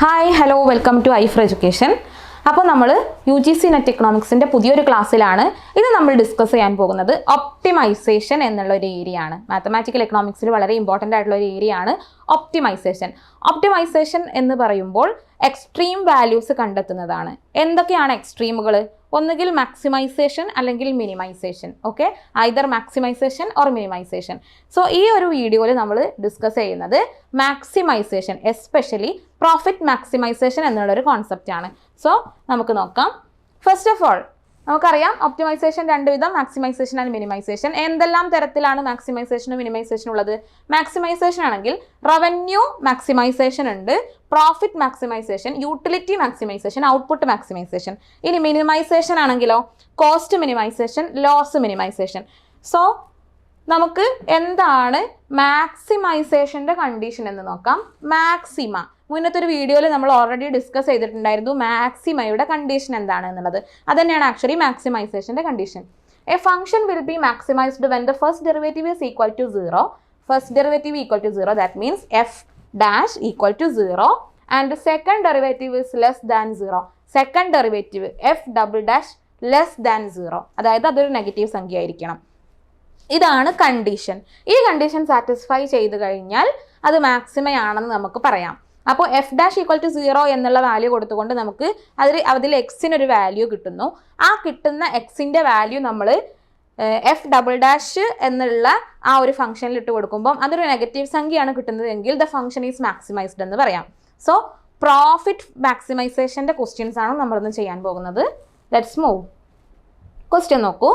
Hi hello welcome to I four education അപ്പോൾ നമ്മൾ U G C NET എക്കണോമിക്സിന്റെ പുതിയൊരു ക്ലാസ്സിലാണ് ഇത് നമ്മൾ ഡിസ്കസ് ചെയ്യാൻ പോകുന്നത് ഒപ്റ്റിമൈസേഷൻ എന്നുള്ള ഒരു ഏരിയ ആണ്. മാത്തമാറ്റിക്കൽ എക്കണോമിക്സിൽ വളരെ ഇമ്പോർട്ടന്റ് ആയിട്ടുള്ള ഒരു ഏരിയ ആണ് ഒപ്റ്റിമൈസേഷൻ ഒപ്റ്റിമൈസേഷൻ എന്ന് പറയുമ്പോൾ എക്സ്ട്രീം വാല്യൂസ് കണ്ടെത്തുന്നതാണ്. എന്തൊക്കെയാണ് എക്സ്ട്രീമുകൾ ഒന്നുകിൽ മാക്സിമൈസേഷൻ അല്ലെങ്കിൽ minimisation okay either maximisation or minimisation so ഈ ഒരു വീഡിയോയിൽ നമ്മൾ ഡിസ്കസ് ചെയ്യുന്നത് മാക്സിമൈസേഷൻ എസ്പെഷ്യലി പ്രോഫിറ്റ് മാക്സിമൈസേഷൻ എന്നുള്ളൊരു കോൺസെപ്റ്റാണ് സോ നമുക്ക് നോക്കാം. ഫസ്റ്റ് ഓഫ് ഓൾ നമുക്കറിയാം ഒപ്റ്റിമൈസേഷൻ രണ്ട് വിധം മാക്സിമൈസേഷൻ ആൻഡ് മിനിമൈസേഷൻ എന്തെല്ലാം തരത്തിലാണ് മാക്സിമൈസേഷനും മിനിമൈസേഷനും ഉള്ളത്? മാക്സിമൈസേഷൻ ആണെങ്കിൽ റവന്യൂ മാക്സിമൈസേഷൻ ഉണ്ട് profit maximisation utility maximisation output maximisation ഇനി മിനിമൈസേഷൻ ആണെങ്കിലോ cost minimisation loss minimisation so നമുക്ക് എന്താണ് മാക്സിമൈസേഷന്റെ കണ്ടീഷൻ എന്ന് നോക്കാം. മാക്സിമ മുന്നത്തെ ഒരു വീഡിയോയിൽ നമ്മൾ ഓൾറെഡി ഡിസ്കസ് ചെയ്തിട്ടുണ്ടായിരുന്നു മാക്സിമയുടെ കണ്ടീഷൻ എന്താണ് എന്നുള്ളത്. അത് തന്നെയാണ് actually മാക്സിമൈസേഷന്റെ condition a function will be maximised when the first derivative is equal to zero first derivative equal to zero that means F dash equal to zero and second derivative is less than zero second derivative F double dash less than zero അതായത് അതൊരു negative സംഖ്യ ആയിരിക്കണം ഇതാണ് condition ഈ condition satisfy ചെയ്ത് കഴിഞ്ഞാൽ അത് മാക്സിമയാണെന്ന് നമുക്ക് പറയാം. അപ്പോൾ F dash equal to zero എന്നുള്ള വാല്യൂ കൊടുത്തുകൊണ്ട് നമുക്ക് അതിൽ അതിൽ എക്സിനൊരു വാല്യൂ കിട്ടുന്നു. ആ കിട്ടുന്ന എക്സിന്റെ വാല്യൂ നമ്മൾ എഫ് ഡബിൾ ഡാഷ് എന്നുള്ള ആ ഒരു ഫംഗ്ഷനിൽ ഇട്ട് കൊടുക്കുമ്പം അതൊരു നെഗറ്റീവ് സംഖ്യയാണ് കിട്ടുന്നതെങ്കിൽ ദ ഫംഗ്ഷൻ ഈസ് മാക്സിമൈസ്ഡ് എന്ന് പറയാം. സോ പ്രോഫിറ്റ് മാക്സിമൈസേഷന്റെ ക്വസ്റ്റ്യൻസ് ആണ് നമ്മളിന്ന് ചെയ്യാൻ പോകുന്നത്. ലെറ്റ്സ് മൂവ് ക്വസ്റ്റ്യൻ നോക്കൂ.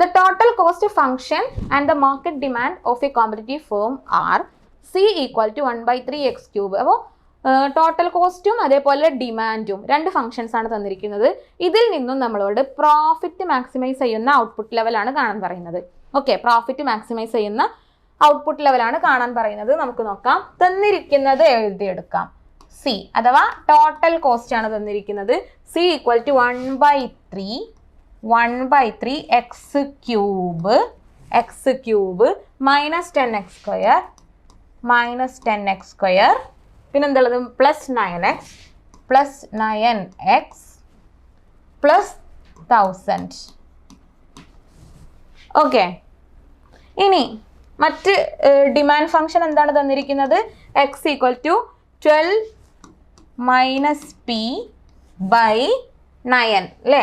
The total cost function and the market demand of a competitive firm are C equal to one by three X cube അപ്പോൾ total കോസ്റ്റും അതേപോലെ ഡിമാൻഡും രണ്ട് ഫംഗ്ഷൻസ് ആണ് തന്നിരിക്കുന്നത്. ഇതിൽ നിന്നും നമ്മളോട് പ്രോഫിറ്റ് മാക്സിമൈസ് ചെയ്യുന്ന ഔട്ട്പുട്ട് ലെവലാണ് കാണാൻ പറയുന്നത്. ഓക്കെ പ്രോഫിറ്റ് മാക്സിമൈസ് ചെയ്യുന്ന ഔട്ട്പുട്ട് ലെവലാണ് കാണാൻ പറയുന്നത്. നമുക്ക് നോക്കാം. തന്നിരിക്കുന്നത് എഴുതിയെടുക്കാം. സി അഥവാ ടോട്ടൽ കോസ്റ്റ് ആണ് തന്നിരിക്കുന്നത്. C equal to one by three one by three X cube X cube minus ten X square minus ten X square പിന്നെ എന്തുള്ളത് plus nine X plus nine X plus thousand okay ഇനി മറ്റ് demand function എന്താണ് തന്നിരിക്കുന്നത്? X equal to twelve minus P by nine അല്ലേ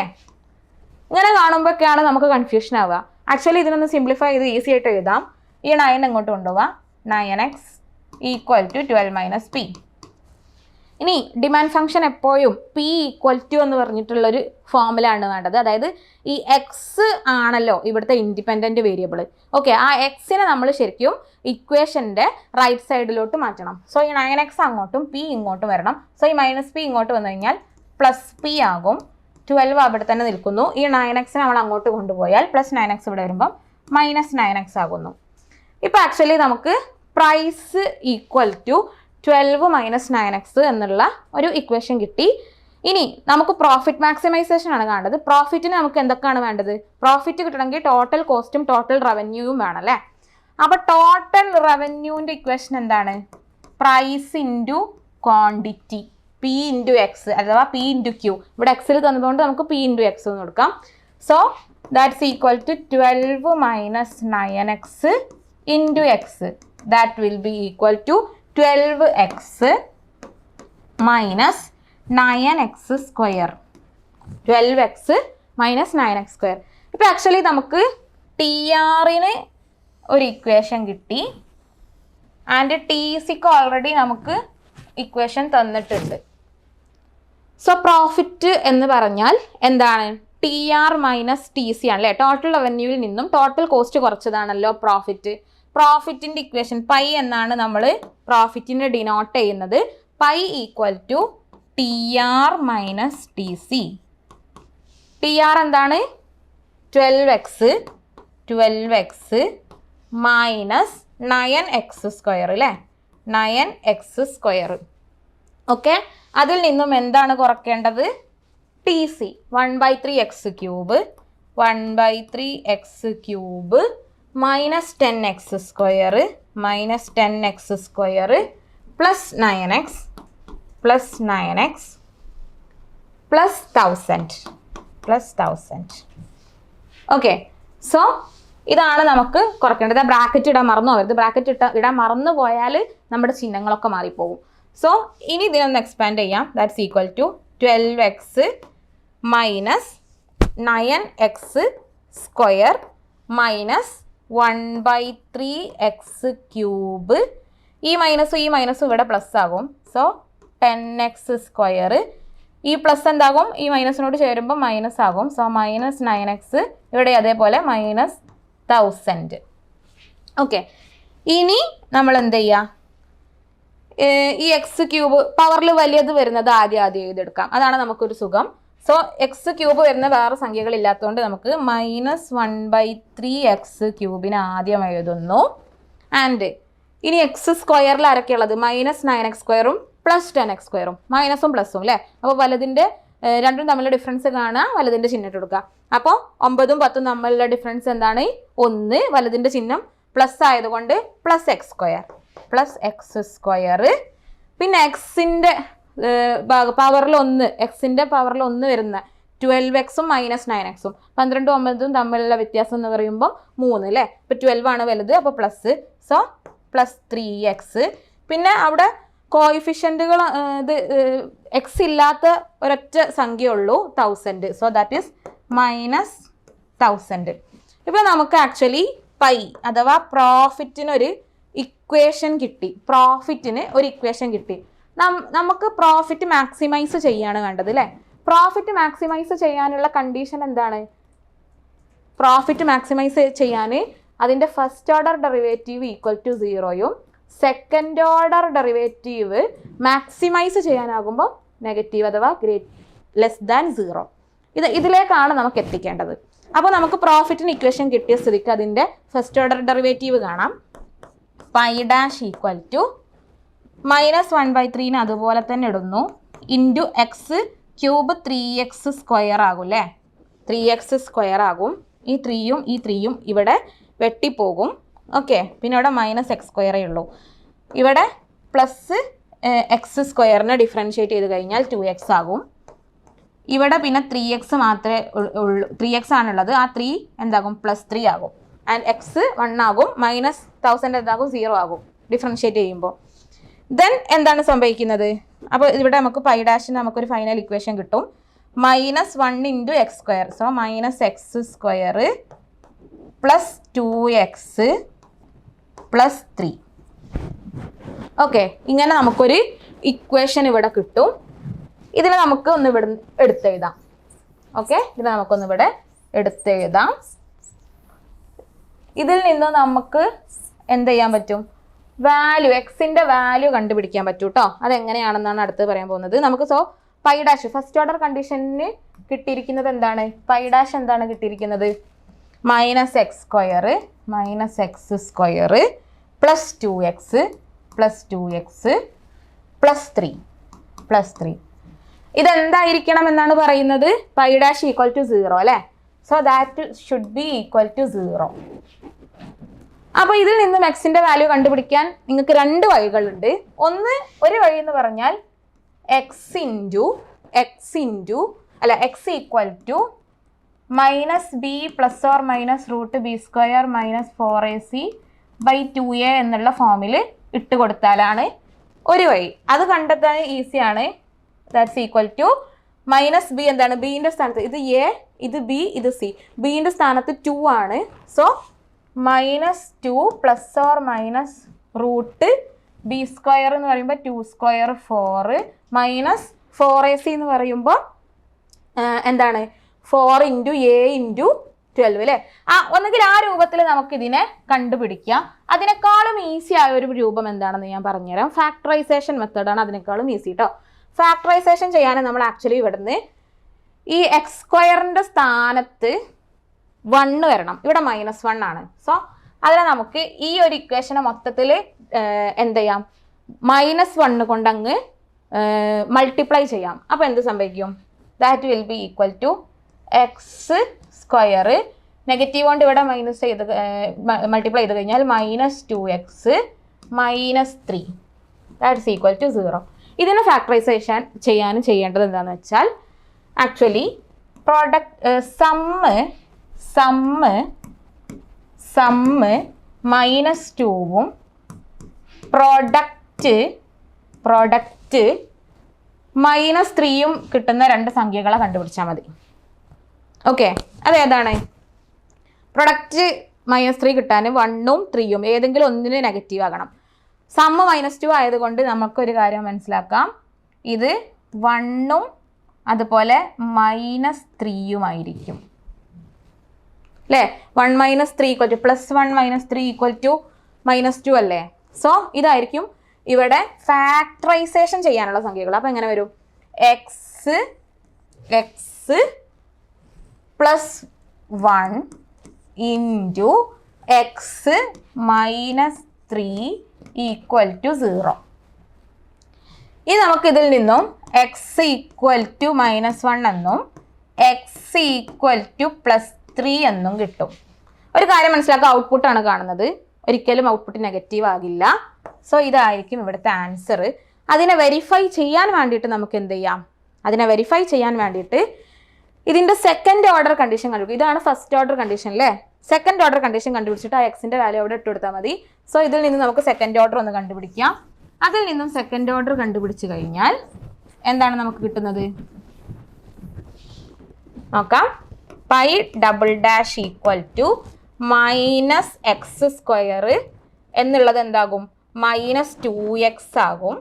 ഇങ്ങനെ കാണുമ്പോഴൊക്കെയാണ് നമുക്ക് confusion ആവുക. Actually ഇതിനൊന്ന് സിംപ്ലിഫൈ ചെയ്ത് ഈസി ആയിട്ട് എഴുതാം. ഈ നയൻ എങ്ങോട്ട് കൊണ്ടുപോവാം? Nine X equal to twelve minus P ഇനി ഡിമാൻഡ് ഫംഗ്ഷൻ എപ്പോഴും പി ഈക്വൽ ടു എന്ന് പറഞ്ഞിട്ടുള്ളൊരു ഫോമിലാണ് വേണ്ടത്. അതായത് ഈ എക്സ് ആണല്ലോ ഇവിടുത്തെ ഇൻഡിപെൻഡന്റ് വേരിയബിൾ ഓക്കെ ആ എക്സിനെ നമ്മൾ ശരിക്കും ഇക്വേഷന്റെ റൈറ്റ് സൈഡിലോട്ട് മാറ്റണം. സോ ഈ നയൻ എക്സ് അങ്ങോട്ടും പി ഇങ്ങോട്ടും വരണം. സോ ഈ മൈനസ് പി ഇങ്ങോട്ട് വന്നു കഴിഞ്ഞാൽ പ്ലസ് പി ആകും. ട്വൽവ് അവിടെ തന്നെ നിൽക്കുന്നു. ഈ നയൻ എക്സ് നമ്മൾ അങ്ങോട്ട് കൊണ്ടുപോയാൽ പ്ലസ് നയൻ എക്സ് ഇവിടെ വരുമ്പം മൈനസ് നയൻ എക്സ് ആകുന്നു. ഇപ്പോൾ ആക്ച്വലി നമുക്ക് price equal to twelve minus nine X എന്നുള്ള ഒരു ഇക്വേഷൻ കിട്ടി. ഇനി നമുക്ക് പ്രോഫിറ്റ് മാക്സിമൈസേഷൻ ആണ് കാണേണ്ടത്. പ്രോഫിറ്റിന് നമുക്ക് എന്തൊക്കെയാണ് വേണ്ടത്? പ്രോഫിറ്റ് കിട്ടണമെങ്കിൽ ടോട്ടൽ കോസ്റ്റും ടോട്ടൽ റവന്യൂവും വേണം അല്ലേ? അപ്പോൾ ടോട്ടൽ റവന്യൂവിന്റെ ഇക്വേഷൻ എന്താണ്? Price into quantity P into X അഥവാ പി ഇന്റു ക്യൂ ഇവിടെ എക്സിൽ തന്നതുകൊണ്ട് നമുക്ക് പി ഇന്റു എക്സ് എന്ന് കൊടുക്കാം. So that's equal to twelve minus nine X into X equal to twelve X minus nine X square twelve X minus nine X square ഇപ്പോൾ actually നമുക്ക് T ആറിന് ഒരു ഇക്വേഷൻ കിട്ടി. ആൻഡ് ടി സിക്ക് already നമുക്ക് equation തന്നിട്ടുണ്ട്. So profit എന്ന് പറഞ്ഞാൽ എന്താണ്? T R minus T C ആണല്ലേ? ടോട്ടൽ റവന്യൂവിൽ നിന്നും ടോട്ടൽ കോസ്റ്റ് കുറച്ചതാണല്ലോ പ്രോഫിറ്റ് പ്രോഫിറ്റിന്റെ ഇക്വേഷൻ പൈ എന്നാണ് നമ്മൾ പ്രോഫിറ്റിനെ ഡിനോട്ട് ചെയ്യുന്നത്. Pi equal to T R minus T C T R എന്താണ്? Twelve X twelve X minus nine X square അല്ലേ? നയൻ എക്സ് സ്ക്വയർ ഓക്കെ അതിൽ നിന്നും എന്താണ് കുറയ്ക്കേണ്ടത് T C one by three X cube one by three X cube minus ten X square minus ten X square plus nine X plus nine X plus thousand plus thousand okay so ഇതാണ് നമുക്ക് കുറയ്ക്കേണ്ടത്. Bracket ഇടാൻ മറന്നു പോകരുത്. Bracket ഇട്ട ഇടാൻ മറന്നു പോയാൽ നമ്മുടെ ചിഹ്നങ്ങളൊക്കെ മാറിപ്പോകും. സോ ഇനി ഇതിനൊന്ന് എക്സ്പാൻഡ് ചെയ്യാം. That's equal to twelve X minus nine X square minus one by three X cube. ഈ മൈനസും ഈ മൈനസും ഇവിടെ പ്ലസ് ആകും. സോ ടെൻ എക്സ് സ്ക്വയർ ഈ പ്ലസ് എന്താകും? ഈ മൈനസിനോട് ചേരുമ്പോൾ മൈനസ് ആകും. സോ മൈനസ് നയൻ എക്സ് ഇവിടെ അതേപോലെ മൈനസ് തൗസൻഡ് ഓക്കെ ഇനി നമ്മൾ എന്ത് ചെയ്യുക ഈ എക്സ് ക്യൂബ് പവറിൽ വലിയത് വരുന്നത് ആദ്യം ആദ്യം എഴുതിയെടുക്കാം. അതാണ് നമുക്കൊരു സുഖം. സോ എക്സ് ക്യൂബ് വരുന്ന വേറെ സംഖ്യകൾ ഇല്ലാത്തതുകൊണ്ട് നമുക്ക് minus one by three X ക്യൂബിന് ആദ്യം എഴുതുന്നു. ആൻഡ് ഇനി എക്സ് സ്ക്വയറിൽ ആരൊക്കെയുള്ളത് മൈനസ് നയൻ എക്സ് സ്ക്വയറും പ്ലസ് ടെൻ എക്സ് സ്ക്വയറും മൈനസും പ്ലസും അല്ലേ? അപ്പോൾ വലതിന്റെ രണ്ടും തമ്മിലുള്ള ഡിഫറൻസ് കാണുക വലതിന്റെ ചിഹ്നം കൊടുക്കുക അപ്പോൾ ഒമ്പതും പത്തും തമ്മിലുള്ള ഡിഫറൻസ് എന്താണ്? ഒന്ന്. വലതിന്റെ ചിഹ്നം പ്ലസ് ആയതുകൊണ്ട് plus x square plus x square പിന്നെ എക്സിന്റെ പവറിൽ ഒന്ന് എക്സിന്റെ പവറിൽ ഒന്ന് വരുന്ന ട്വൽവ് എക്സും മൈനസ് നയൻ എക്സും പന്ത്രണ്ടും ഒമ്പതും തമ്മിലുള്ള വ്യത്യാസം എന്ന് പറയുമ്പോൾ മൂന്ന് അല്ലേ ഇപ്പോൾ ട്വൽവ് ആണ് വലുത് അപ്പോൾ plus so plus three x പിന്നെ അവിടെ കോയിഫിഷ്യന്റുകൾ ഇത് എക്സ് ഇല്ലാത്ത ഒരൊറ്റ സംഖ്യ ഉള്ളൂ thousand so that is minus thousand ഇപ്പോൾ നമുക്ക് ആക്ച്വലി പൈ അഥവാ പ്രോഫിറ്റിനൊരു ഇക്വേഷൻ കിട്ടി. പ്രോഫിറ്റിന് ഒരു ഇക്വേഷൻ കിട്ടി. നമുക്ക് പ്രോഫിറ്റ് മാക്സിമൈസ് ചെയ്യാണ് വേണ്ടത് അല്ലേ പ്രോഫിറ്റ് മാക്സിമൈസ് ചെയ്യാനുള്ള കണ്ടീഷൻ എന്താണ്? പ്രോഫിറ്റ് മാക്സിമൈസ് ചെയ്യാൻ അതിന്റെ first order derivative equal to സീറോയും second order derivative maximise ചെയ്യാനാകുമ്പോൾ നെഗറ്റീവ് അഥവാ ഗ്രേറ്റ് ലെസ് ദാൻ സീറോ ഇത് ഇതിലേക്കാണ് നമുക്ക് എത്തിക്കേണ്ടത്. അപ്പോൾ നമുക്ക് പ്രോഫിറ്റിന് ഇക്വേഷൻ കിട്ടിയ സ്ഥിതിക്ക് അതിന്റെ ഫസ്റ്റ് ഓർഡർ ഡെറിവേറ്റീവ് കാണാം. Pi dash equal to minus one by ത്രീന് അതുപോലെ തന്നെ ഇടുന്നു. Into x cube three x square ആകും അല്ലേ? ത്രീ എക്സ് സ്ക്വയർ ആകും. ഈ ത്രീയും ഈ ത്രീയും ഇവിടെ വെട്ടിപ്പോകും. ഓക്കെ പിന്നെ ഇവിടെ മൈനസ് എക്സ് സ്ക്വയറേ ഉള്ളൂ. ഇവിടെ പ്ലസ് എക്സ് സ്ക്വയറിനെ ഡിഫറൻഷ്യേറ്റ് ചെയ്ത് കഴിഞ്ഞാൽ ടു എക്സ് ആകും. ഇവിടെ പിന്നെ ത്രീ എക്സ് മാത്രമേ ഉള്ളൂ ത്രീ എക്സ് ആണുള്ളത്. ആ ത്രീ എന്താകും? പ്ലസ് ത്രീ ആകും. ആൻഡ് എക്സ് വൺ ആകും. മൈനസ് തൗസൻഡ് എന്താകും? സീറോ ആകും. ഡിഫറൻഷ്യേറ്റ് ചെയ്യുമ്പോൾ. ദെൻ എന്താണ് സംഭവിക്കുന്നത്? അപ്പോൾ ഇവിടെ നമുക്ക് പൈ ഡാഷിന് നമുക്കൊരു ഫൈനൽ ഇക്വേഷൻ കിട്ടും. Minus one into x square so minus x square plus two x plus three okay ഇങ്ങനെ നമുക്കൊരു ഇക്വേഷൻ ഇവിടെ കിട്ടും. ഇതിനെ നമുക്ക് ഒന്ന് ഇവിടെ എടുത്തെഴുതാം ഓക്കെ ഇതിനെ നമുക്കൊന്ന് ഇവിടെ എടുത്തെഴുതാം ഇതിൽ നിന്ന് നമുക്ക് എന്ത് ചെയ്യാൻ പറ്റും? വാല്യൂ എക്സിന്റെ വാല്യൂ കണ്ടുപിടിക്കാൻ പറ്റൂ കേട്ടോ അതെങ്ങനെയാണെന്നാണ് അടുത്ത് പറയാൻ പോകുന്നത്. നമുക്ക് so pi dash first order കണ്ടീഷന് കിട്ടിയിരിക്കുന്നത് എന്താണ്? പൈ ഡാഷ് എന്താണ് കിട്ടിയിരിക്കുന്നത്? Minus x square minus x square plus two x plus two x plus three plus three ഇതെന്തായിരിക്കണം എന്നാണ് പറയുന്നത്? Pi dash equal to zero അല്ലേ? So that should be equal to zero അപ്പോൾ ഇതിൽ നിന്നും എക്സിന്റെ വാല്യൂ കണ്ടുപിടിക്കാൻ നിങ്ങൾക്ക് രണ്ട് വഴികളുണ്ട്. ഒന്ന് ഒരു വഴി എന്ന് പറഞ്ഞാൽ എക്സ് ഇന്റു എക്സ് ഇന്റു അല്ല x equal to minus b plus or minus root b square minus four a c by two a എന്നുള്ള ഫോമിൽ ഇട്ട് കൊടുത്താലാണ് ഒരു വഴി. അത് കണ്ടെത്താൻ ഈസിയാണ് that's equal to minus b എന്താണ്? ബീന്റെ സ്ഥാനത്ത് ഇത് എ ഇത് ബി ഇത് സി ബീന്റെ സ്ഥാനത്ത് ടു ആണ്. So minus two plus or minus root b square എന്ന് പറയുമ്പോൾ two square four minus four a c എന്ന് പറയുമ്പോൾ എന്താണ്? Four into a into twelve അല്ലേ ആ ഒന്നുകിൽ ആ രൂപത്തിൽ നമുക്ക് ഇതിനെ കണ്ടുപിടിക്കാം. അതിനേക്കാളും ഈസി ആയ ഒരു രൂപം എന്താണെന്ന് ഞാൻ പറഞ്ഞുതരാം. ഫാക്ടറൈസേഷൻ മെത്തേഡാണ് അതിനേക്കാളും ഈസി കേട്ടോ ഫാക്ടറൈസേഷൻ ചെയ്യാൻ നമ്മൾ ആക്ച്വലി ഇവിടുന്ന് ഈ എക്സ് സ്ക്വയറിന്റെ സ്ഥാനത്ത് വണ്ണ് വരണം. ഇവിടെ മൈനസ് വൺ ആണ്. സോ അതിനെ നമുക്ക് ഈ ഒരു ഇക്വേഷനെ മൊത്തത്തിൽ എന്ത് ചെയ്യാം? മൈനസ് വണ്ണ് കൊണ്ട് അങ്ങ് മൾട്ടിപ്ലൈ ചെയ്യാം. അപ്പോൾ എന്ത് സംഭവിക്കും? That will be equal to x square negative കൊണ്ട് ഇവിടെ മൈനസ് ചെയ്ത് മൾട്ടിപ്ലൈ ചെയ്ത് കഴിഞ്ഞാൽ minus two x minus three that's equal to zero ഇതിനെ ഫാക്ടറൈസേഷൻ ചെയ്യാനും ചെയ്യേണ്ടത് എന്താണെന്ന് വെച്ചാൽ actually product sum sum sum minus ടൂവും പ്രോഡക്റ്റ് പ്രോഡക്റ്റ് മൈനസ് ത്രീയും കിട്ടുന്ന രണ്ട് സംഖ്യകളെ കണ്ടുപിടിച്ചാൽ മതി. ഓക്കെ അതേതാണ്? പ്രൊഡക്റ്റ് മൈനസ് ത്രീ കിട്ടാൻ വണ്ണും ത്രീയും ഏതെങ്കിലും ഒന്നിന് നെഗറ്റീവ് ആകണം. സമ്മ് മൈനസ് ടു ആയതുകൊണ്ട് നമുക്കൊരു കാര്യം മനസ്സിലാക്കാം. ഇത് വണ്ണും അതുപോലെ മൈനസ് ത്രീയുമായിരിക്കും അല്ലേ one minus three equal to plus one minus three equal to minus two അല്ലേ? സോ ഇതായിരിക്കും ഇവിടെ ഫാക്ടറൈസേഷൻ ചെയ്യാനുള്ള സംഖ്യകൾ. അപ്പോൾ എങ്ങനെ വരും? X x plus one into x minus three equal to zero ഇനി നമുക്ക് ഇതിൽ നിന്നും x equal to minus one എന്നും x equal to plus three എന്നും കിട്ടും. ഒരു കാര്യം മനസ്സിലാക്കുക ഔട്ട്പുട്ടാണ് കാണുന്നത്. ഒരിക്കലും ഔട്ട്പുട്ട് നെഗറ്റീവ് ആകില്ല. സോ ഇതായിരിക്കും ഇവിടുത്തെ ആൻസർ അതിനെ വെരിഫൈ ചെയ്യാൻ വേണ്ടിയിട്ട് നമുക്ക് എന്ത് ചെയ്യാം? അതിനെ വെരിഫൈ ചെയ്യാൻ വേണ്ടിയിട്ട് ഇതിന്റെ സെക്കൻഡ് ഓർഡർ കണ്ടീഷൻ കണ്ടുപിടിക്കും ഇതാണ് ഫസ്റ്റ് ഓർഡർ കണ്ടീഷൻ അല്ലേ സെക്കൻഡ് ഓർഡർ കണ്ടീഷൻ കണ്ടുപിടിച്ചിട്ട് ആ എക്സിന്റെ വാല്യൂ അവിടെ ഇട്ട് കൊടുത്താൽ മതി. സോ ഇതിൽ നിന്ന് നമുക്ക് സെക്കൻഡ് ഓർഡർ ഒന്ന് കണ്ടുപിടിക്കാം. അതിൽ നിന്നും സെക്കൻഡ് ഓർഡർ കണ്ടുപിടിച്ച് കഴിഞ്ഞാൽ എന്താണ് നമുക്ക് കിട്ടുന്നത്? നോക്കാം. Pi double dash equal to minus x square എന്നുള്ളത് എന്താകും? മൈനസ് ടു എക്സ് ആകും.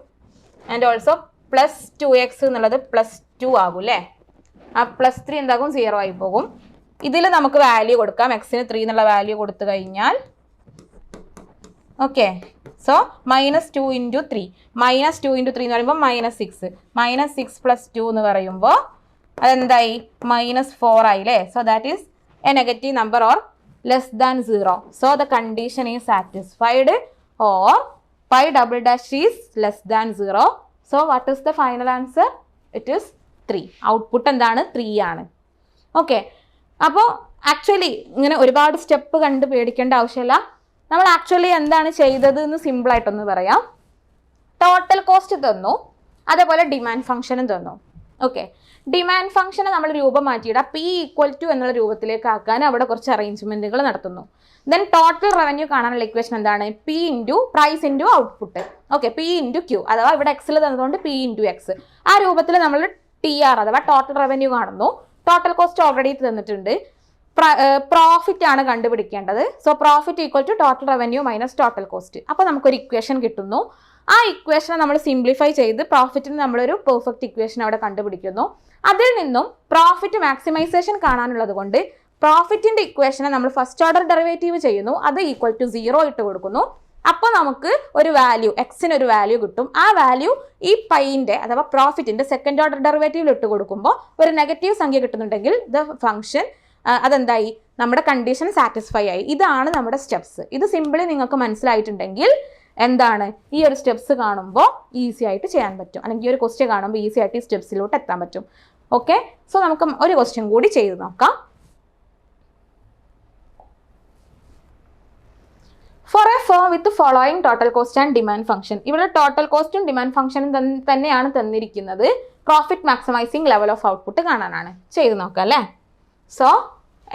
And also plus two x എന്നുള്ളത് പ്ലസ് ടു ആകും അല്ലേ ആ പ്ലസ് ത്രീ എന്താകും? സീറോ ആയി പോകും. ഇതിൽ നമുക്ക് വാല്യൂ കൊടുക്കാം. എക്സിന് ത്രീ എന്നുള്ള വാല്യൂ കൊടുത്തു കഴിഞ്ഞാൽ. Okay so minus two into three minus two into three എന്ന് പറയുമ്പോൾ minus six minus six plus two എന്ന് പറയുമ്പോൾ അതെന്തായി? മൈനസ് ഫോർ ആയി അല്ലേ so that is a negative number or less than zero so the condition is satisfied or pi double dash is less than zero so what is the final answer it is three output എന്താണ്? Three ആണ്. Okay അപ്പോൾ actually ഇങ്ങനെ ഒരുപാട് step കണ്ട് പേടിക്കേണ്ട ആവശ്യമില്ല. നമ്മൾ actually എന്താണ് ചെയ്തത് എന്ന് സിമ്പിളായിട്ടൊന്ന് പറയാം. ടോട്ടൽ കോസ്റ്റ് തന്നു. അതേപോലെ ഡിമാൻഡ് ഫംഗ്ഷനും തന്നു. ഓക്കെ ഡിമാൻഡ് ഫംഗ്ഷനെ നമ്മൾ രൂപം മാറ്റിയിടാം. പി ഈക്വൽ ടു എന്നുള്ള രൂപത്തിലേക്ക് ആക്കാൻ അവിടെ കുറച്ച് അറേഞ്ച്മെന്റുകൾ നടത്തുന്നു. ദെൻ ടോട്ടൽ റവന്യൂ കാണാനുള്ള ഇക്വേഷൻ എന്താണ്? P into price into output okay p into q അഥവാ ഇവിടെ എക്സിൽ തന്നതുകൊണ്ട് പി ഇന്റു എക്സ് ആ രൂപത്തിൽ നമ്മൾ ടി ആർ അഥവാ ടോട്ടൽ റവന്യൂ കാണുന്നു. ടോട്ടൽ കോസ്റ്റ് ഓൾറെഡി തന്നിട്ടുണ്ട്. പ്രോഫിറ്റ് ആണ് കണ്ടുപിടിക്കേണ്ടത്. So profit equal to total revenue minus total cost അപ്പോൾ നമുക്കൊരു ഇക്വേഷൻ കിട്ടുന്നു. ആ ഇക്വേഷനെ നമ്മൾ സിംപ്ലിഫൈ ചെയ്ത് പ്രോഫിറ്റിന് നമ്മളൊരു പെർഫെക്റ്റ് ഇക്വേഷൻ അവിടെ കണ്ടുപിടിക്കുന്നു. അതിൽ നിന്നും പ്രോഫിറ്റ് മാക്സിമൈസേഷൻ കാണാനുള്ളത് കൊണ്ട് പ്രോഫിറ്റിന്റെ ഇക്വേഷനെ നമ്മൾ ഫസ്റ്റ് ഓർഡർ ഡെറിവേറ്റീവ് ചെയ്യുന്നു. അത് ഈക്വൽ ടു സീറോ ഇട്ട് കൊടുക്കുന്നു. അപ്പോൾ നമുക്ക് ഒരു വാല്യൂ എക്സിന് ഒരു വാല്യൂ കിട്ടും. ആ വാല്യൂ ഈ പൈന്റെ അഥവാ പ്രോഫിറ്റിന്റെ സെക്കൻഡ് ഓർഡർ ഡെറിവേറ്റീവിൽ ഇട്ട് കൊടുക്കുമ്പോൾ ഒരു നെഗറ്റീവ് സംഖ്യ കിട്ടുന്നുണ്ടെങ്കിൽ ദ ഫംഗ്ഷൻ അതെന്തായി? നമ്മുടെ കണ്ടീഷൻ സാറ്റിസ്ഫൈ ആയി. ഇതാണ് നമ്മുടെ സ്റ്റെപ്സ് ഇത് സിമ്പിളി നിങ്ങൾക്ക് മനസ്സിലായിട്ടുണ്ടെങ്കിൽ എന്താണ്? ഈ ഒരു സ്റ്റെപ്സ് കാണുമ്പോൾ ഈസി ആയിട്ട് ചെയ്യാൻ പറ്റും. അല്ലെങ്കിൽ ഈ ഒരു ക്വസ്റ്റ്യൻ കാണുമ്പോൾ ഈസി ആയിട്ട് ഈ സ്റ്റെപ്സിലോട്ട് എത്താൻ പറ്റും. ഓക്കെ സോ നമുക്ക് ഒരു ക്വസ്റ്റ്യൻ കൂടി ചെയ്ത് നോക്കാം. For a firm with following total cost and demand function ഇവിടെ ടോട്ടൽ കോസ്റ്റും ഡിമാൻഡ് ഫംഗ്ഷനും തന്നെയാണ് തന്നിരിക്കുന്നത്. Profit maximising level of output കാണാനാണ്. ചെയ്ത് നോക്കാം അല്ലേ? സോ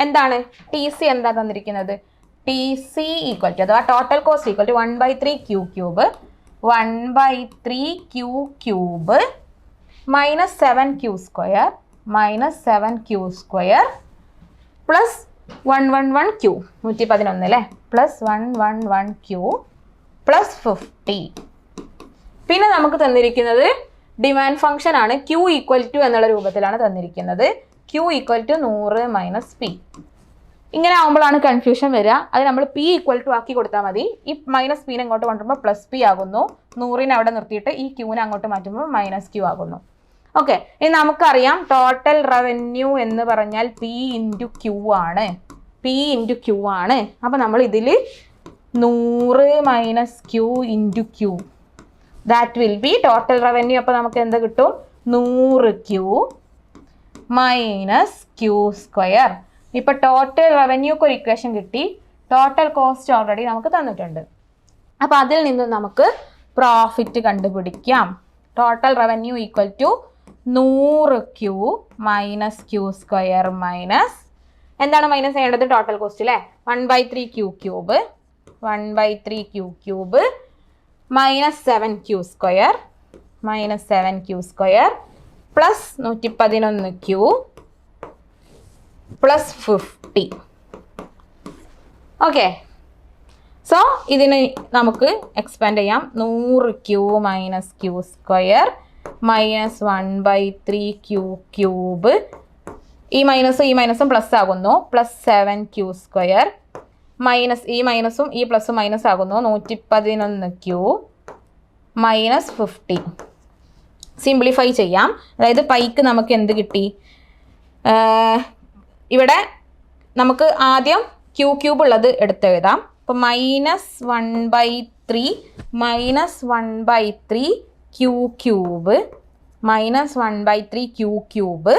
എന്താണ്? ടി സി എന്താ തന്നിരിക്കുന്നത്? ടി സി ഈക്വൽ ടു അഥവാ total cost equal to one by three q cube one by three q cube minus seven q square minus seven q square plus one one one q നൂറ്റി പതിനൊന്ന് അല്ലേ plus one one one q plus fifty പിന്നെ നമുക്ക് തന്നിരിക്കുന്നത് demand function ആണ് Q equal to എന്നുള്ള രൂപത്തിലാണ് തന്നിരിക്കുന്നത്. ക്യൂ ഈക്വൽ ടു നൂറ് മൈനസ് പി ഇങ്ങനെ ആകുമ്പോഴാണ് കൺഫ്യൂഷൻ വരിക. അത് നമ്മൾ പി ഈക്വൽ ടു ആക്കി കൊടുത്താൽ മതി. ഈ മൈനസ് പീനെ അങ്ങോട്ട് കൊണ്ടുവരുമ്പോൾ പ്ലസ് പി ആകുന്നു. നൂറിനെ അവിടെ നിർത്തിയിട്ട് ഈ ക്യൂവിനെ അങ്ങോട്ട് മാറ്റുമ്പോൾ മൈനസ് ക്യൂ ആകുന്നു. ഓക്കെ ഇനി നമുക്കറിയാം ടോട്ടൽ റവന്യൂ എന്ന് പറഞ്ഞാൽ പി ഇന്റു ക്യൂ ആണ്. പി ഇന്റു ക്യൂ ആണ്. അപ്പോൾ നമ്മൾ ഇതിൽ നൂറ് minus q into q that will be total revenue അപ്പോൾ നമുക്ക് എന്ത് കിട്ടും? നൂറ് ക്യൂ മൈനസ് ക്യൂ സ്ക്വയർ ഇപ്പോൾ ടോട്ടൽ റവന്യൂക്ക് ഒരു ഇക്വേഷൻ കിട്ടി. ടോട്ടൽ കോസ്റ്റ് ഓൾറെഡി നമുക്ക് തന്നിട്ടുണ്ട്. അപ്പോൾ അതിൽ നിന്ന് നമുക്ക് പ്രോഫിറ്റ് കണ്ടുപിടിക്കാം. ടോട്ടൽ റവന്യൂ ഈക്വൽ ടു നൂറ് q minus q square minus എന്താണ് മൈനസ് ചെയ്യേണ്ടത്? ടോട്ടൽ കോസ്റ്റ് അല്ലേ one by three q cube one by three q cube minus seven q square minus seven q square plus നൂറ്റി പതിനൊന്ന് q plus fifty okay so ഇതിന് നമുക്ക് expand ചെയ്യാം. നൂറ് q minus q square minus one by three q cube ഈ മൈനസും ഈ മൈനസും പ്ലസ് ആകുന്നു. Plus seven q square minus ഈ മൈനസും ഈ പ്ലസും മൈനസ് ആകുന്നു. നൂറ്റി പതിനൊന്ന് ക്യൂ മൈനസ് ഫിഫ്റ്റി സിംപ്ലിഫൈ ചെയ്യാം. അതായത് പൈക്ക് നമുക്ക് എന്ത് കിട്ടി? ഇവിടെ നമുക്ക് ആദ്യം ക്യൂ ക്യൂബ് ഉള്ളത് എടുത്തെഴുതാം അപ്പോൾ minus one by three minus one by three q cube minus one by three q cube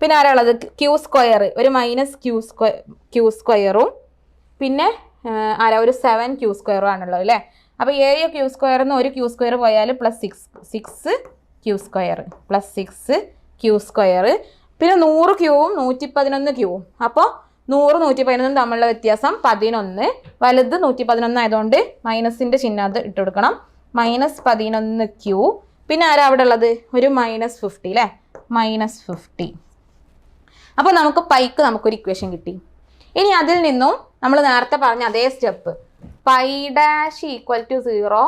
പിന്നെ ആരാളത് ക്യൂ സ്ക്വയർ ഒരു മൈനസ് ക്യൂ സ്ക്വയർ ക്യൂ സ്ക്വയറും പിന്നെ ആരാ? ഒരു സെവൻ ക്യൂ സ്ക്വയറും ആണുള്ളത് അല്ലേ? അപ്പോൾ ഏഴ് ക്യൂ സ്ക്വയറിൽ നിന്ന് ഒരു ക്യൂ സ്ക്വയർ പോയാൽ plus six six q square plus six q square പിന്നെ നൂറ് ക്യൂവും നൂറ്റി പതിനൊന്ന് ക്യൂവും അപ്പോൾ നൂറ് നൂറ്റി പതിനൊന്നും തമ്മിലുള്ള വ്യത്യാസം പതിനൊന്ന്. വലുത് നൂറ്റി പതിനൊന്ന് ആയതുകൊണ്ട് മൈനസിന്റെ ചിഹ്നം അത് ഇട്ട് കൊടുക്കണം. മൈനസ് പതിനൊന്ന് ക്യൂ പിന്നെ ആരാ അവിടെ ഉള്ളത്? ഒരു മൈനസ് ഫിഫ്റ്റി അല്ലേ മൈനസ് ഫിഫ്റ്റി അപ്പോൾ നമുക്ക് പൈക്ക് നമുക്കൊരു ഇക്വേഷൻ കിട്ടി. ഇനി അതിൽ നിന്നും നമ്മൾ നേരത്തെ പറഞ്ഞ അതേ step. Pi dash equal to zero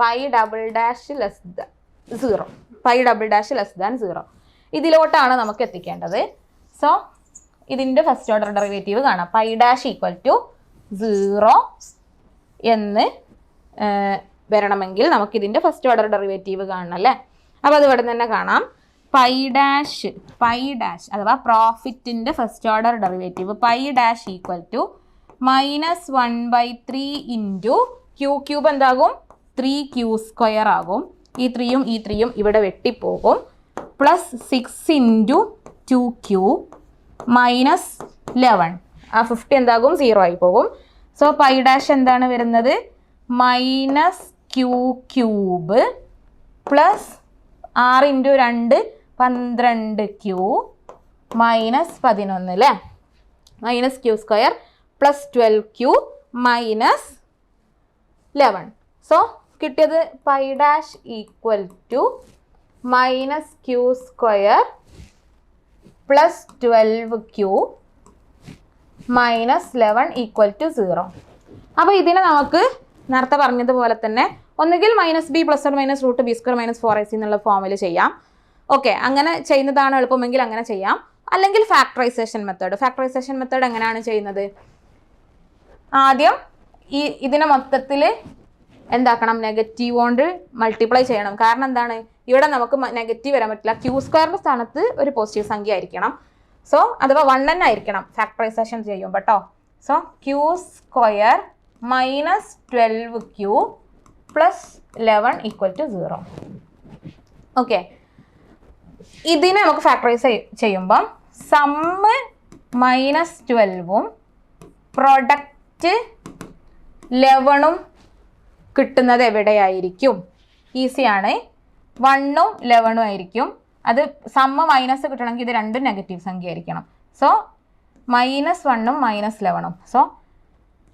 pi double dash less the zero. Pi double dash less than zero. ഇതിലോട്ടാണ് നമുക്ക് എത്തിക്കേണ്ടത്. സോ ഇതിന്റെ ഫസ്റ്റ് ഓർഡർ ഡെറിവേറ്റീവ് കാണാം. Pi dash equal to zero എന്ന് വരണമെങ്കിൽ നമുക്ക് ഇതിന്റെ ഫസ്റ്റ് ഓർഡർ ഡെറിവേറ്റീവ് കാണണം അല്ലേ? അപ്പോൾ അത് ഇവിടെ തന്നെ കാണാം. പൈ ഡാഷ് പൈ ഡാഷ് അഥവാ പ്രോഫിറ്റിന്റെ first order derivative pi dash equal to minus one by three into q cube എന്താകും? ത്രീ ക്യൂ സ്ക്വയർ ആകും. ഈ ത്രീയും ഈ ത്രീയും ഇവിടെ വെട്ടിപ്പോകും. Plus six into two q minus eleven ആ ഫിഫ്റ്റി എന്താകും? സീറോ ആയി പോകും. സോ പൈ ഡാഷ് എന്താണ് വരുന്നത്? മൈനസ് ക്യൂ ക്യൂബ് പ്ലസ് ആറ് ഇന്റു രണ്ട് പന്ത്രണ്ട് ക്യൂ മൈനസ് പതിനൊന്ന് അല്ലേ minus q square plus twelve q minus eleven so കിട്ടിയത് pi dash equal to minus q square plus twelve q minus eleven equal to zero. അപ്പോൾ ഇതിനെ നമുക്ക് നേരത്തെ പറഞ്ഞതുപോലെ തന്നെ ഒന്നുകിൽ minus b plus one minus root b square minus four s എന്നുള്ള ഫോമിൽ ചെയ്യാം. ഓക്കെ അങ്ങനെ ചെയ്യുന്നതാണ് എളുപ്പമെങ്കിൽ അങ്ങനെ ചെയ്യാം. അല്ലെങ്കിൽ ഫാക്ടറൈസേഷൻ മെത്തേഡ് ഫാക്ടറൈസേഷൻ മെത്തേഡ് എങ്ങനെയാണ് ചെയ്യുന്നത്? ആദ്യം ഈ ഇതിനെ മൊത്തത്തിൽ എന്താക്കണം? നെഗറ്റീവ് കൊണ്ട് മൾട്ടിപ്ലൈ ചെയ്യണം. കാരണം എന്താണ്? ഇവിടെ നമുക്ക് നെഗറ്റീവ് വരാൻ പറ്റില്ല. ക്യൂ സ്ക്വയറിന്റെ സ്ഥാനത്ത് ഒരു പോസിറ്റീവ് സംഖ്യ ആയിരിക്കണം. സോ അഥവാ വൺ തന്നെ ആയിരിക്കണം. ഫാക്ടറൈസേഷൻ ചെയ്യും കേട്ടോ so q square minus twelve q plus eleven equal to zero okay ഇതിനെ നമുക്ക് ഫാക്ടറൈസ് ചെയ്യുമ്പം സമ്മ് മൈനസ് ട്വൽവും പ്രൊഡക്റ്റ് ലെവണും കിട്ടുന്നത് എവിടെയായിരിക്കും? ഈസിയാണ് വണ്ണും ലെവണും ആയിരിക്കും. അത് സമ്മ മൈനസ് കിട്ടണമെങ്കിൽ ഇത് രണ്ടും നെഗറ്റീവ് സംഖ്യ ആയിരിക്കണം സോ മൈനസ് വണ്ണും minus ലെവണും so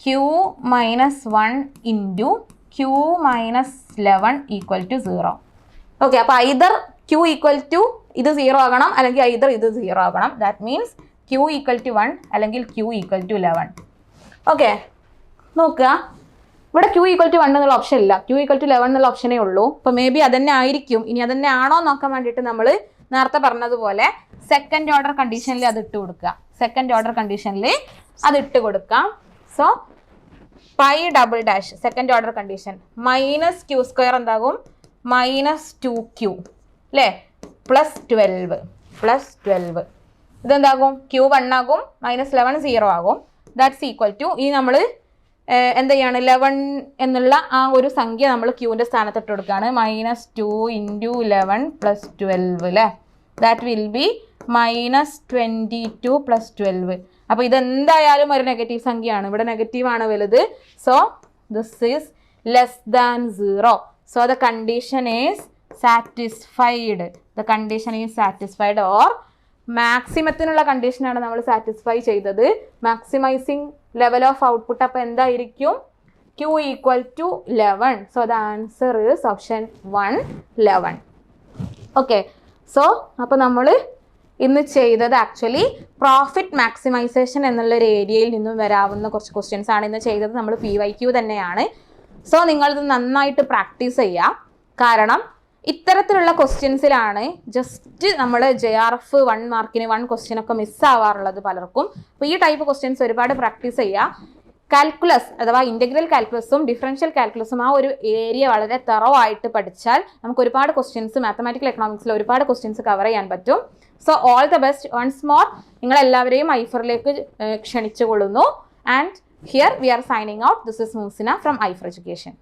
q minus one into q minus eleven equal to zero okay അപ്പോൾ ഐദർ ക്യൂ ഈക്വൽ ടു ഇത് സീറോ ആകണം അല്ലെങ്കിൽ ഐദർ ഇത് സീറോ ആകണം. That means q equal to one അല്ലെങ്കിൽ q equal to eleven okay നോക്കുക. ഇവിടെ Q equal to one എന്നുള്ള ഓപ്ഷൻ ഇല്ല. ക്യൂ ഈക്വൽ ടു ലെവൻ എന്നുള്ള ഓപ്ഷനേ ഉള്ളൂ. അപ്പോൾ മേ ബി അതന്നെ ആയിരിക്കും. ഇനി അതന്നെ ആണോ നോക്കാൻ വേണ്ടിയിട്ട് നമ്മൾ നേരത്തെ പറഞ്ഞതുപോലെ സെക്കൻഡ് ഓർഡർ കണ്ടീഷനിൽ അത് ഇട്ട് കൊടുക്കുക. സെക്കൻഡ് ഓർഡർ കണ്ടീഷനിൽ അത് ഇട്ട് കൊടുക്കാം. So pi double dash second order condition minus q square എന്താകും? മൈനസ് ടു ക്യൂ അല്ലേ പ്ലസ് ട്വൽവ് പ്ലസ് ട്വൽവ് ഇതെന്താകും? ക്യൂ വൺ ആകും. മൈനസ് ലെവൻ സീറോ ആകും. ദാറ്റ്സ് ഈക്വൽ ടു ഇനി നമ്മൾ എന്ത് ചെയ്യാണ് എന്നുള്ള ആ ഒരു സംഖ്യ നമ്മൾ ക്യൂവിന്റെ സ്ഥാനത്ത് ഇട്ട് കൊടുക്കുകയാണ്. Minus two into eleven plus twelve അല്ലേ that will be minus twenty two plus twelve അപ്പോൾ ഇതെന്തായാലും ഒരു നെഗറ്റീവ് സംഖ്യയാണ്. ഇവിടെ നെഗറ്റീവ് ആണ് വലുത്. So this is less than zero so the condition is satisfied the condition is satisfied or മാക്സിമത്തിനുള്ള കണ്ടീഷനാണ് നമ്മൾ സാറ്റിസ്ഫൈ ചെയ്തത്. മാക്സിമൈസിങ് ലെവൽ ഓഫ് ഔട്ട്പുട്ട് അപ്പോൾ എന്തായിരിക്കും? Q equal to eleven so the answer is option one eleven okay so അപ്പോൾ നമ്മൾ ഇന്ന് ചെയ്തത് actually profit maximisation എന്നുള്ള ഒരു ഏരിയയിൽ നിന്നും വരാവുന്ന കുറച്ച് ക്വസ്റ്റ്യൻസ് ആണ് ഇന്ന് ചെയ്തത്. നമ്മൾ പി വൈ ക്യൂ തന്നെയാണ്. സോ നിങ്ങളിത് നന്നായിട്ട് പ്രാക്ടീസ് ചെയ്യുക കാരണം ഇത്തരത്തിലുള്ള ക്വസ്റ്റ്യൻസിലാണ് ജസ്റ്റ് നമ്മൾ ജെ ആർ എഫ് വൺ മാർക്കിന് വൺ ക്വസ്റ്റ്യൻ ഒക്കെ മിസ്സാവാറുള്ളത് പലർക്കും. അപ്പോൾ ഈ ടൈപ്പ് ക്വസ്റ്റ്യൻസ് ഒരുപാട് പ്രാക്ടീസ് ചെയ്യുക കാൽക്കുലസ് അഥവാ ഇന്റഗ്രൽ കാൽക്കുലസും ഡിഫറൻഷ്യൽ കാൽക്കുലസും ആ ഒരു ഏരിയ വളരെ തെറോ ആയിട്ട് പഠിച്ചാൽ നമുക്ക് ഒരുപാട് ക്വസ്റ്റ്യൻസ് മാത്തമാറ്റിക്കൽ എക്കണോമിക്സിൽ ഒരുപാട് ക്വസ്റ്റ്യൻസ് കവർ ചെയ്യാൻ പറ്റും. So all the best once more നിങ്ങൾ എല്ലാവരെയും ഐഫറിലേക്ക് ക്ഷണിച്ചു കൊള്ളുന്നു and here we are signing out this is Musina from Aifer education